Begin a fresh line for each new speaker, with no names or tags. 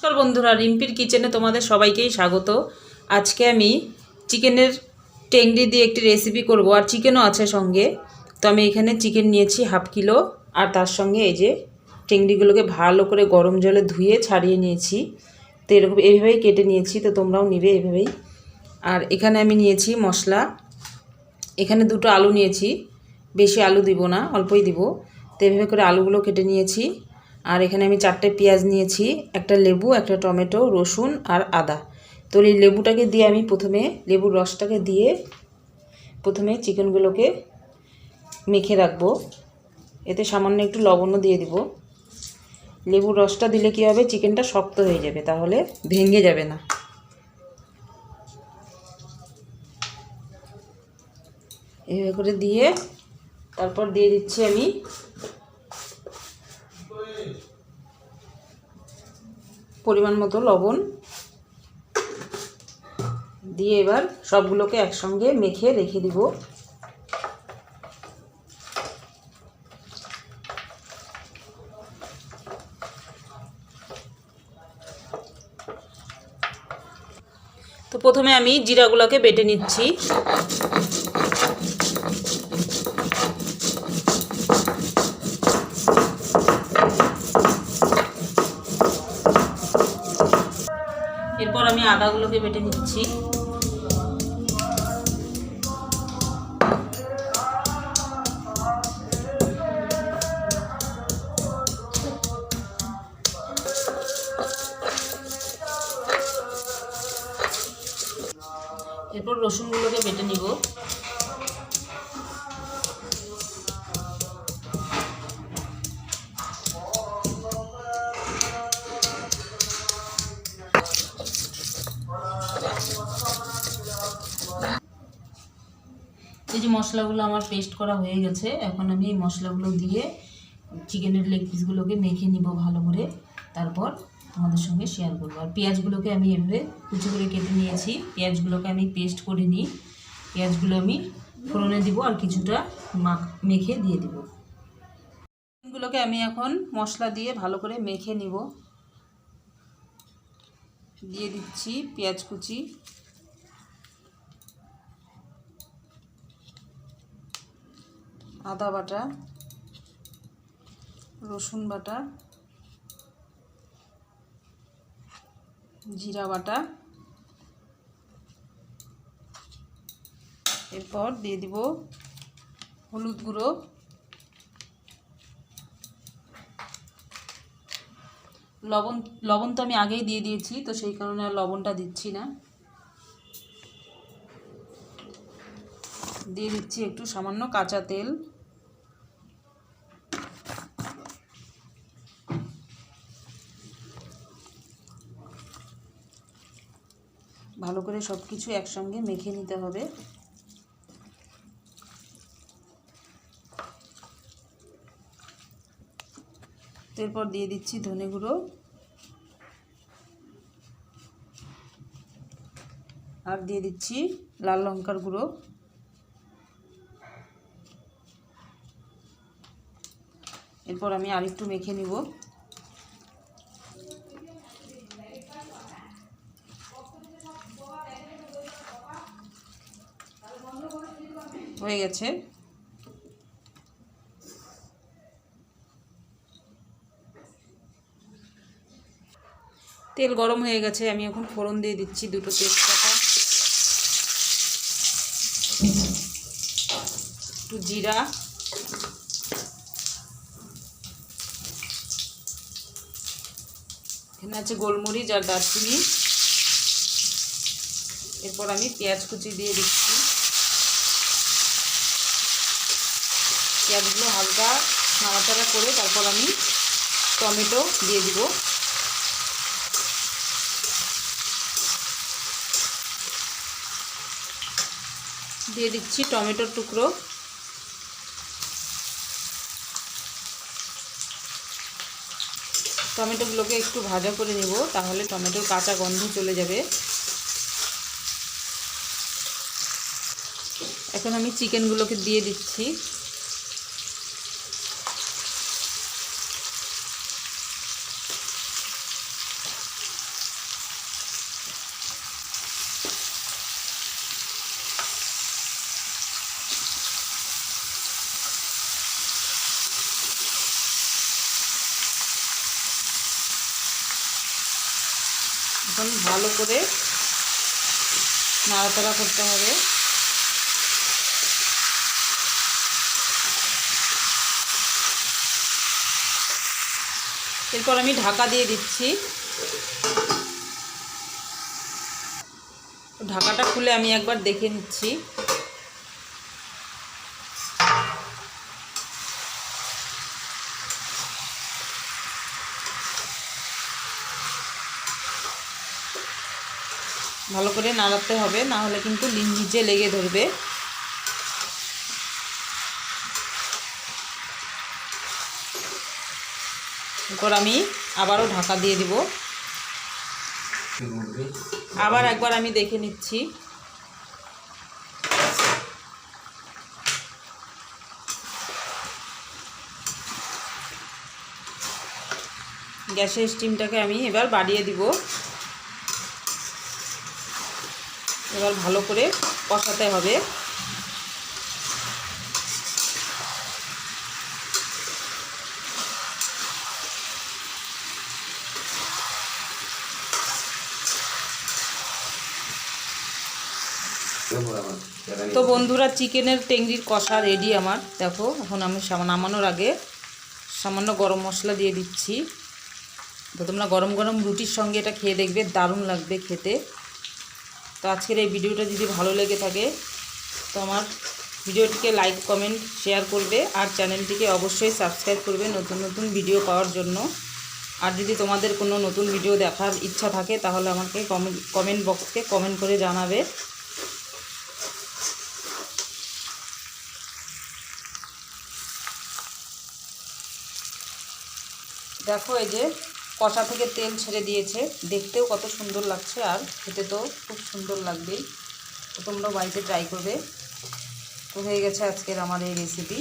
নমস্কার বন্ধুরা, রিম্পির কিচেনে তোমাদের সবাইকেই স্বাগত। আজকে আমি চিকেনের টেংরি দিয়ে একটি রেসিপি করব, আর চিকেনও আছে সঙ্গে। তো আমি এখানে চিকেন নিয়েছি হাফ কিলো, আর তার সঙ্গে এই যে টেংরিগুলোকে ভালো করে গরম জলে ধুয়ে ছাড়িয়ে নিয়েছি। তো এরকম এইভাবেই কেটে নিয়েছি, তো তোমরাও নিবে এভাবেই। আর এখানে আমি নিয়েছি মশলা। এখানে দুটো আলু নিয়েছি, বেশি আলু দিব না, অল্পই দিব। তো এভাবে করে আলুগুলো কেটে নিয়েছি। আর এখানে আমি চারটে পেঁয়াজ নিয়েছি, একটা লেবু, একটা টমেটো, রসুন আর আদা। তো এই লেবুটাকে দিয়ে আমি প্রথমে, লেবুর রসটাকে দিয়ে প্রথমে চিকেনগুলোকে মেখে রাখব। এতে সামান্য একটু লবণও দিয়ে দিব। লেবুর রসটা দিলে কী হবে? চিকেনটা শক্ত হয়ে যাবে, তাহলে ভেঙে যাবে না। এইভাবে করে দিয়ে তারপর দিয়ে দিচ্ছি আমি পরিমাণ মতো লবণ দিয়ে এবার সবগুলোকে একসঙ্গে মেখে রেখে দিব। তো প্রথমে আমি জিরাগুলোকে বেটে নিচ্ছি। আদাগুলোকে বেটে নিচ্ছি। এরপর রসুনগুলোকে বেটে নিব। এই যে মশলাগুলো আমার পেস্ট করা হয়ে গেছে, এখন আমি এই মশলাগুলো দিয়ে চিকেনের লেগ পিসগুলোকে মেখে নিব ভালো করে। তারপর তোমাদের সঙ্গে শেয়ার করব। আর পেঁয়াজগুলোকে আমি এভাবে কুচি করে কেটে নিয়েছি। পেঁয়াজগুলোকে আমি পেস্ট করে নিই। পেঁয়াজগুলো আমি ফোড়নে দিব আর কিছুটা মাখ, মেখে দিয়ে দিব। গুলোকে আমি এখন মশলা দিয়ে ভালো করে মেখে নিব। দিয়ে দিচ্ছি পেঁয়াজ কুচি। আদা বাটা, রসুন বাটা, জিরা বাটা। এরপর দিয়ে দিব হলুদ গুঁড়ো। লবণ লবণ তো আমি আগেই দিয়ে দিয়েছি, তো সেই কারণে আর লবণটা দিচ্ছি না। দিয়ে দিচ্ছি একটু সামান্য কাঁচা তেল। ভালো করে সব কিছু একসঙ্গে মেখে নিতে হবে। এরপর দিয়ে দিচ্ছি ধনে গুঁড়ো। আর দিয়ে দিচ্ছি লাল লঙ্কার গুঁড়ো। এরপর আমি আরেকটু মেখে নিব। হয়ে গেছে। তেল গরম হয়ে গেছে, আমি এখন ফোড়ন দিয়ে দিচ্ছি দুটো তেজপাতা। একটু জিরা। এখানে আছে গোলমরিচ আর দারচিনি। এরপর আমি পেঁয়াজ কুচি দিয়ে দিচ্ছি। পেঁয়াজগুলো হালকা নাড়াচাড়া করে তারপর আমি টমেটো দিয়ে দিব। দিয়ে দিচ্ছি টমেটোর টুকরো। টমেটোগুলোকে একটু ভাজা করে নেব, তাহলে টমেটোর কাঁচা গন্ধ চলে যাবে। এখন আমি চিকেনগুলোকে দিয়ে দিচ্ছি। এখন ভালো করে নাড়াচাড়া করতে হবে। এরপর আমি ঢাকা দিয়ে দিচ্ছি। ঢাকাটা খুলে আমি একবার দেখে নিচ্ছি। ভালো করে নাড়াতে হবে, না হলে কিন্তু নিচে লেগে ধরবে। এরপর আমি আবারও ঢাকা দিয়ে দিব। আবার একবার আমি দেখে নিচ্ছি। গ্যাসের স্টিমটাকে আমি এবার বাড়িয়ে দিব। এবার ভালো করে কষাতে হবে। তো বন্ধুরা, চিকেনের টেংরির কষা রেডি আমার। দেখো, এখন আমি নামানোর আগে সামান্য গরম মশলা দিয়ে দিচ্ছি। তো তোমরা গরম গরম রুটির সঙ্গে এটা খেয়ে দেখবে, দারুণ লাগবে খেতে। তো আজকের এই ভিডিওটা যদি ভালো লেগে থাকে, তো আমার ভিডিওটিকে লাইক কমেন্ট শেয়ার করবে আর চ্যানেলটিকে অবশ্যই সাবস্ক্রাইব করবে নতুন নতুন ভিডিও পাওয়ার জন্য। আর যদি তোমাদের কোনো নতুন ভিডিও দেখার ইচ্ছা থাকে, তাহলে আমাকে কমেন্ট কমেন্ট বক্সকে কমেন্ট করে জানাবে। দেখো এই যে কষা থেকে তেল ছেড়ে দিয়েছে। দেখতেও কত সুন্দর লাগছে আর খেতে তো খুব সুন্দর লাগবেই তোমরা বাড়িতে ট্রাই করবে। তো হয়ে গেছে আজকের আমার এই রেসিপি